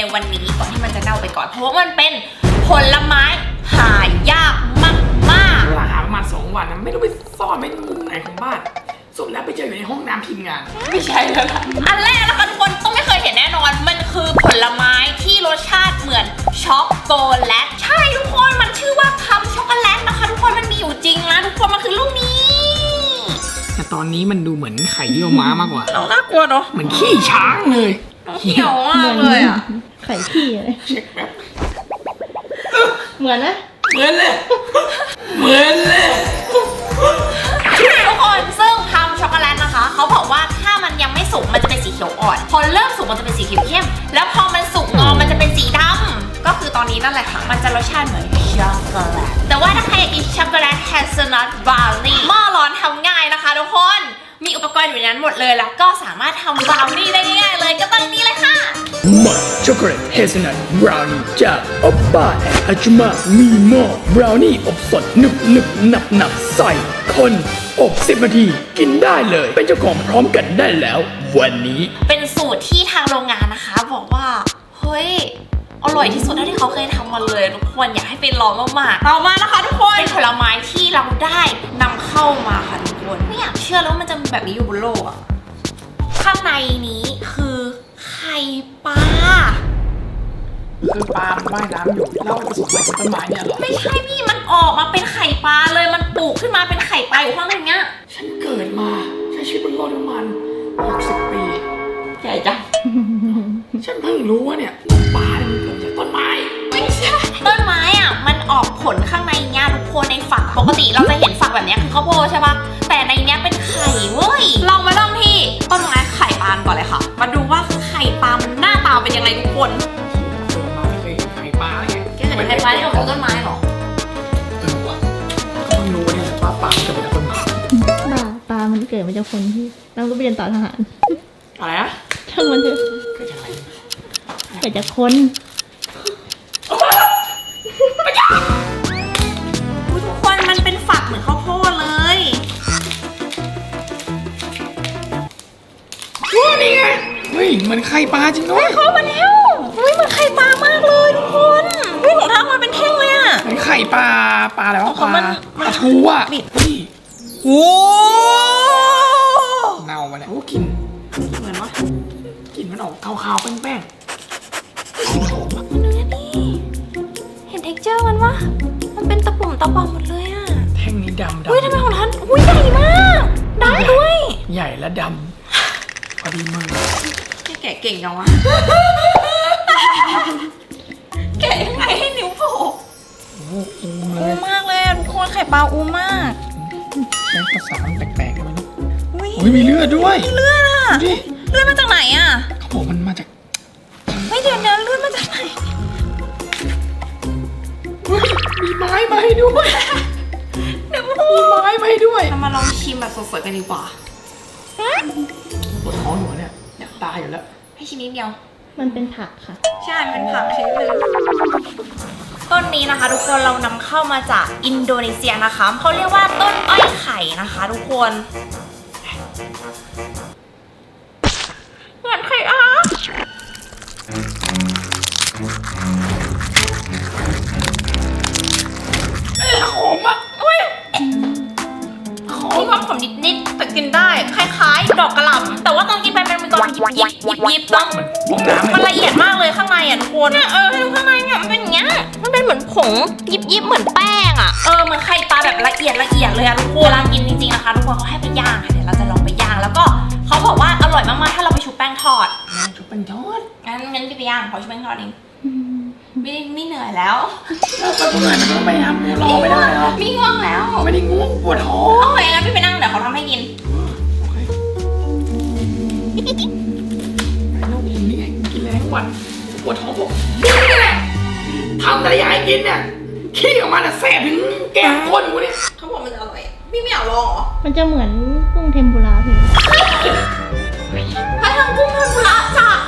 ในวันนี้ก่อนที่มันจะเน่าไปก่อน เพราะว่ามันเป็นผลไม้หายากมากมากหลาหาประมาณสองวันนะไม่รู้ไปซ่อนไว้มุมไหนของบ้านสุดแล้วไปเจออยู่ในห้องน้ำพิมงาน ไม่ใช่แล้วอันแรกนะคะทุกคนต้องไม่เคยเห็นแน่นอน มันคือผลไม้ที่รสชาติเหมือนช็อกโกแลตใช่ทุกคนมันชื่อว่าคำช็อกโกแลตนะคะทุกคนมันมีอยู่จริงนะทุกคนมันคือลูกนี้ แต่ตอนนี้มันดูเหมือนไข่เยี่ยวม้ามากกว่า เราน่ากลัวเนาะเหมือนขี้ช้างเลย เหี่ยวมากเลยอะไข่ขี้เลยเช็คแบบเหมือนนะเหมือนเลยเหมือนเลยทุกคนซึ่งทำช็อกโกแลตนะคะ เขาบอกว่าถ้ามันยังไม่สุกมันจะเป็นสีเขียวอ่อน พอเริ่มสุกมันจะเป็นสีเขียวเข้ม แล้วพอมันสุกงอมมันจะเป็นสีดำก็คือตอนนี้นั่นแหละค่ะ มันจะรสชาติเหมือนช็อกโกแลตแต่ว่าถ้าใครอยากกินช็อกโกแลตแฮซนัทบราวนี่หม้อร้อนทำง่ายนะคะทุกคน มีอุปกรณ์อยู่ในนั้นหมดเลยแล้วก็สามารถทำบราวนี่ได้ง่ายๆเลยก็ต้องนี่เลยค่ะมัดช็อกโกแลตเฮซนัทบราวนี่จากอบบ้าแอนอาจุมามีหม้อบราวนี่อบสดหนึบหนึบหนับหนับใส่คนอบ10นาทีกินได้เลย เป็นเจ้าของพร้อมกันได้แล้ว วันนี้ เป็นสูตรที่ทางโรงงานนะคะ บอกว่า เฮ้ย อร่อยที่สุดเท่าที่เขาเคยทำมาเลย ทุกคนอยากให้ไปลองมากๆเอามานะคะทุกคนเป็นผลไม้ แล้ววามันจะมีแบบนี้อยู่บนโลกอะข้างในนี้คือไข่ปลา คือปลามันว่ายน้ำอยู่แล้วมันสุกใส่ต้นไม้เนี่ยเหรอไม่ใช่พี่มันออกมาเป็นไข่ปลาเลยมันปลูกขึ้นมาเป็นไข่ปลาอยู่ข้างในเนี้ย ฉันเกิดมาใช้ชีวิตบนโลกน้ำมัน60 ปี ใหญ่จัง ฉันเพิ่งรู้ว่าเนี่ยปลาเนี่ยมันเกิดจากต้นไม้ ไม่ใช่ต้นไม้อะมันออกผลข้างในเนี้ยทุกคนในฝักปกติเราจะเห็นฝักแบบเนี้ยคือข้าวโพดใช่ปะ ไข่เว้ยลองมาเริ่มที่ต้นไม้ไข่ปลาก่อนเลยค่ะ มาดูว่าไข่ปลามันหน้าตาเป็นยังไงทุกคนเกิดมาไม่เคยเห็นไข่ปลาเลยแกเห็นไข่ปลาที่ออกจากต้นไม้เหรอเออว่ะก็เพิ่งรู้เนี่ยว่าปลาเกิดจากต้นไม้บ้าปลามันเกิดมาจากคนที่เราก็ไปเรียนต่อทหารอะไรนะช่างมันเถอะเกิดจากอะไรเกิดจากคน ฮ้ยเหมันไข่ปลาจริงด้วยเข้ามาแล้วเฮ้ยมันไข่ปลามากเลยทุกคนเฮ้ยของทางมันเป็นแท่งเลยอะ เหมันไข่ปลาปลาอะไรวะปของลามันปลาทูอะบิด เฮ้ยโอ้เน่ามาเนี่ยโอ้กลินเหมือนว่ากลินมันออกขาวๆแป้งๆกลินหอมอะมันดูนะนี่เห็นเท็กเจอร์มันวะมันเป็นตะปุ่มตะปอมหมดเลยอะแท่งนี้ดำเฮ้ยทำไมดำของท่านอุ้ยใหญ่มากได้ด้วย ใหญ่และดำพอดีมือนี่แกะเก่งจังวะ แกะยังไงให้นิ้วโผล่โอ้โหอูมเลอูยมากเลยอะทุกคนไข่ปลาอูมากใช้ภาษามันแปลกๆเลยนะอุ้ยโอ้ยมีเลือดด้วยเลือดอะดูดิเลือดมาจากไหนอะเขาบอกมันมาจากไม่เดี๋ยวนะเลือดมาจากไหนเฮ้ยมีไม้มาให้ด้วยเดี๋ยวมีไม้มาให้ด้วยเรามาลองชิมแบบสดๆกันดีกว่า ปวดท้องหัวเนี่ยอยากตายอยู่แล้ว ให้ชิมนิดเดียว มันเป็นผักค่ะ ใช่ มันเป็นผักชนิดหนึงต้นนี้นะคะ ทุกคนเรานำเข้ามาจากอินโดนีเซียนะคะเขาเรียกว่าต้นอ้อยไข่นะคะ ทุกคนเหมือนไข่อา น้ำมันเลยละเอียดมากเลยข้างในอะทุกคนเนี่ยเออให้ดูข้างในเนี่ยมันเป็นอย่างเงี้ยมันเป็นเหมือนผงยิบยิบเหมือนแป้งอะเออเหมือนไข่ปลาแบบละเอียดละเอียดเลยอะทุกคนเวลากินจริงๆนะคะทุกคนเขาให้ไปย่างค่ะเดี๋ยวเราจะลองไปย่างแล้วก็เขาบอกว่าอร่อยมากๆถ้าเราไปชุบแป้งทอดชุบเป็นทอดงั้นงั้นพี่ไปย่างขอชุบแป้งทอดเองไม่ไม่เหนื่อยแล้วแล้วก็เมื่อยมันก็ไม่ทำรอไม่ได้หรอมีง่วงแล้ว ไม่ได้ง่วงปวดท้องโอเคงั้นพี่ไปนั่งเดี๋ยวเขาทำให้กิน วันปวดท้องบอกนี่แหละทำแต่ละอย่างให้กินเนี่ยขี้ออกมาเนี่ยแสบถึงแก้มก้นกูเนี่ยเขาบอกมันจะอร่อยพี่ไม่อยากลองเหรอ มันจะเหมือนกุ้งเทมปุระพี่ ถ้าทำกุ้งทนละจาก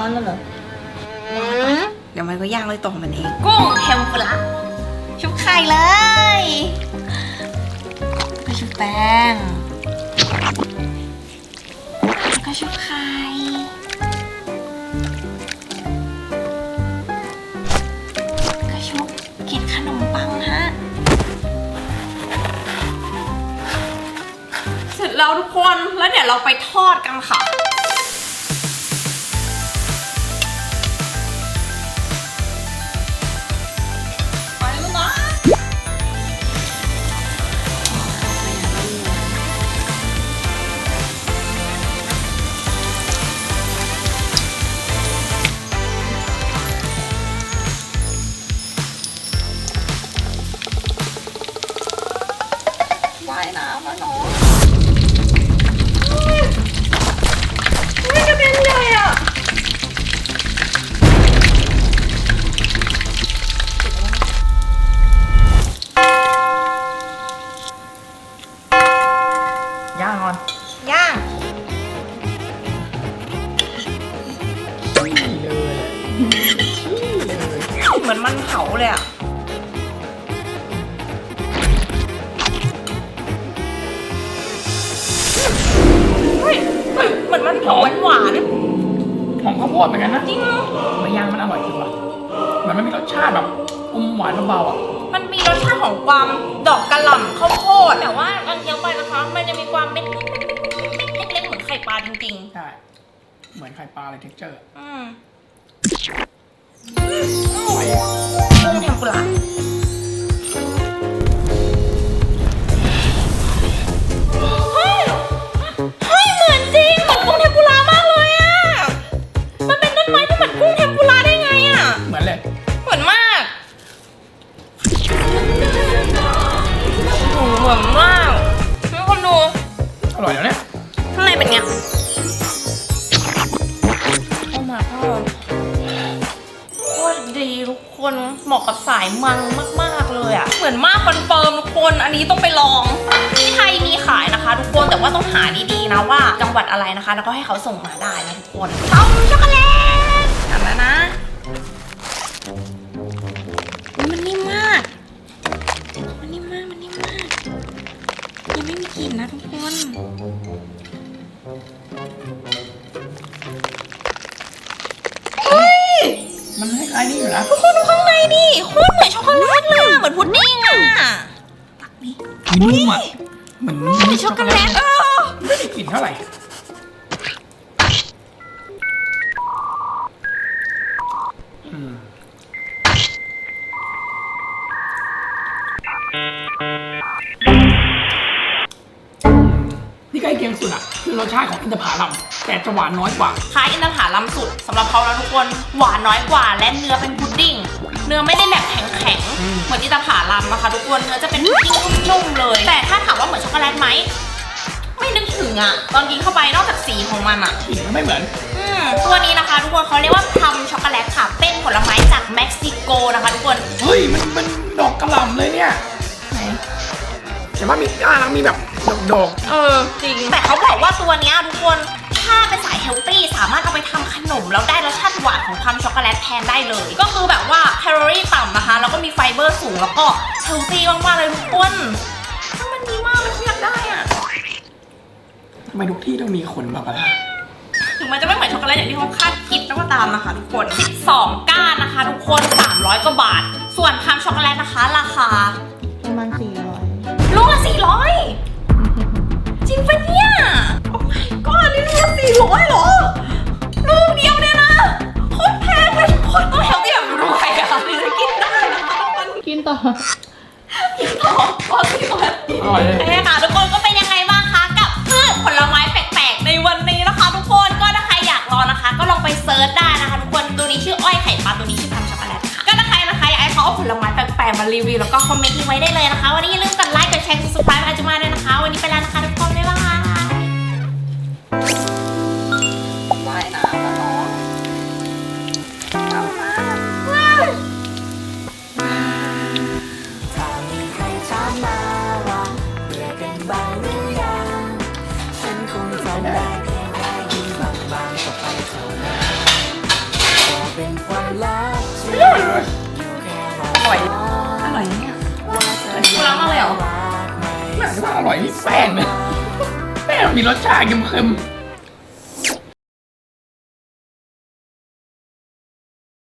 ร้อนแล้วเหรอเดี๋ยวมันก็ย่างเลยตรงมันเอง กุ้งเทมปุระชุบไข่เลยก็ชุบแป้งแล้วก็ชุบไข่ก็ชุบกินขนมปังฮะ เสร็จแล้วทุกคน แล้วเดี๋ยวเราไปทอดกันค่ะายน้ำแล้วเนาะไม่กระเด็นใหญ่อะย่างก่อนย่างนี่เลย เหมือนมันเผาเลยอะ ฮ้ยเฮ้ยเหมือนมันเผาหวานหวานหอมข้าวโพดเหมือนกันนะๆจริงมาย่างมันอร่อยจริงว่ะเหมือนมันมีรสชาติแบบอมหวานเบาๆอะมันมีรสชาติของความดอกกระหล่ำข้าวโพดแต่ว่าอันเคี้ยวไปนะคะ มันจะมีความเม็ดเม็ดเล็กๆเหมือนไข่ปลาจริงใช่เหมือนไข่ปลาเลยเท็กเจอร์ๆ อืมอร่อยกุ้งเทมปุระ เหมาะกับสายมังมาก ๆ เลยอะ่ะเหมือนมากคอนเฟิร์มทุกคนอันนี้ต้องไปลองที่ไทยมีขายนะคะ ทุกคนแต่ว่าต้องหาดีๆนะว่าจังหวัดอะไรนะคะ แล้วก็ให้เขาส่งมาได้นะทุกคนช็อกโกแลตทำแล้วนะมันนิ่มมาก มันนิ่มมาก มันนิ่มมาก ยังไม่มีกลิ่นนะทุกคนมันคล้ายๆนี่อยู่นะ นี่นุ่มอะเหมือนเหมือนช็อกโกแลตเออไม่ได้กลิ่นเท่าไหร่อืมที่ใกล้เคียงสุดอะ คือรสชาติของอินทผลัมแต่จะหวานน้อยกว่า คล้ายอินทผลัมสุดสำหรับเขาแล้วทุกคนหวานน้อยกว่าและเนื้อเป็นพุดดิ้ง เนื้อไม่ได้แบบแข็งอืมๆเหมือนอินทผลัมนะคะทุกคนเนื้อจะเป็นพุดดิ้งนุ่มๆเลย แต่ถ้าถามว่าเหมือนช็อกโกแลตไหมไม่นึกถึงอะตอนกินเข้าไปนอกจากสีของมันอะกลิ่นก็ไม่เหมือนอืมตัวนี้นะคะทุกคนเขาเรียกว่าพลัมช็อกโกแลตค่ะ เป็นผลไม้จากเม็กซิโกนะคะทุกคนเฮ้ยมันมันดอกกระหล่ำเลยเนี่ยแต่ว่ามีอ่ามีแบบดอกดอกเออจริงแต่เขาบอกว่าตัวเนี้ยทุกคน ถ้าเป็นสายเฮลตี้สามารถเอาไปทำขนม แล้วได้รสชาติหวานของความช็อกโกแลตแทนได้เลย ก็คือแบบว่าแคลอรี่ต่ำนะคะ แล้วก็มีไฟเบอร์สูงแล้วก็เฮลตี้มากๆเลยทุกคนถ้ามันดีมากเลยอยากได้อะทำไมทุกที่ต้องมีขนแบบอะไรถึงมันจะไม่เหมือนช็อกโกแลตอย่างที่เขาคาดคิดก็ตามนะคะทุกคน 12 ก้านนะคะ ทุกคน 300 กว่าบาท ส่วนพามช็อกโกแลตนะคะ ราคาประมาณสี่ร้อยลูกละ400 จริงปะเนี่ยโอ้ my god นี่ลูกละ400เหรอ ลูกเดียวเนี่ยนะโคตรแพงเลยทุกคนต้องเฮลตี้แบบรวยอะถึงจะกินได้นะคะทุกคนกินต่อกินต่อพอสี่ร้อยอร่อยเลย โอเคค่ะทุกคนก็เป็นยังไงบ้างคะกับพืชผลไม้แปลกๆในวันนี้นะคะ ทุกคนก็ถ้าใครอยากลองนะคะ ก็ลองไปเซิร์ชได้นะคะทุกคนตัวนี้ชื่ออ้อยไข่ปลาตัวนี้ชื่อทำช็อกโกแลตค่ะก็ถ้าใครนะคะอยากให้เขาเอาผลไม้แปลกๆมารีวิวแล้วก็คอมเมนต์ทิ้งไว้ได้เลยนะคะ วันนี้อย่าลืมกดไลค์กดแชร์กด subscribe อาจุมาด้วยนะคะ อร่อย อร่อยเนี่ยคุณรัมากเลยหรอ น่าจะอร่อยนี่แป้งเนี่ยแป้งมีรสชาติเค็มๆ